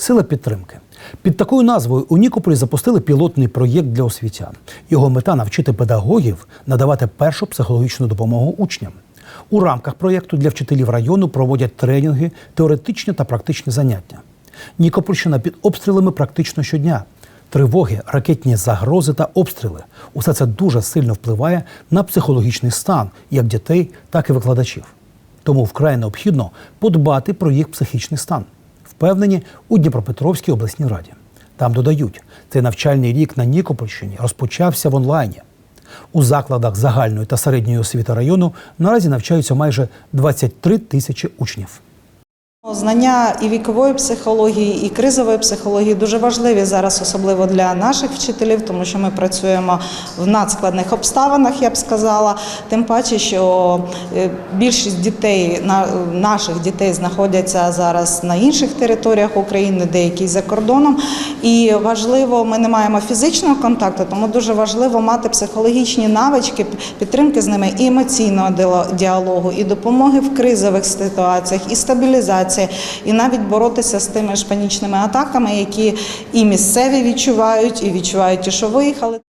Сила підтримки. Під такою назвою у Нікополі запустили пілотний проєкт для освітян. Його мета навчити педагогів надавати першу психологічну допомогу учням. У рамках проєкту для вчителів району проводять тренінги, теоретичні та практичні заняття. Нікопольщина під обстрілами практично щодня. Тривоги, ракетні загрози та обстріли усе це дуже сильно впливає на психологічний стан як дітей, так і викладачів. Тому вкрай необхідно подбати про їх психічний стан. Впевнені у Дніпропетровській обласній раді. Там додають, цей навчальний рік на Нікопольщині розпочався в онлайні. У закладах загальної та середньої освіти району наразі навчаються майже 23 тисячі учнів. Знання і вікової психології, і кризової психології дуже важливі зараз, особливо для наших вчителів, тому що ми працюємо в надскладних обставинах, я б сказала. Тим паче, що е, більшість дітей наших дітей знаходяться зараз на інших територіях України, деякі за кордоном. І важливо, ми не маємо фізичного контакту, тому дуже важливо мати психологічні навички підтримки з ними і емоційного діало- діалогу, і допомоги в кризових ситуаціях, і стабілізації, і навіть боротися з тими ж панічними атаками, які і місцеві відчувають, і відчувають і що виїхали.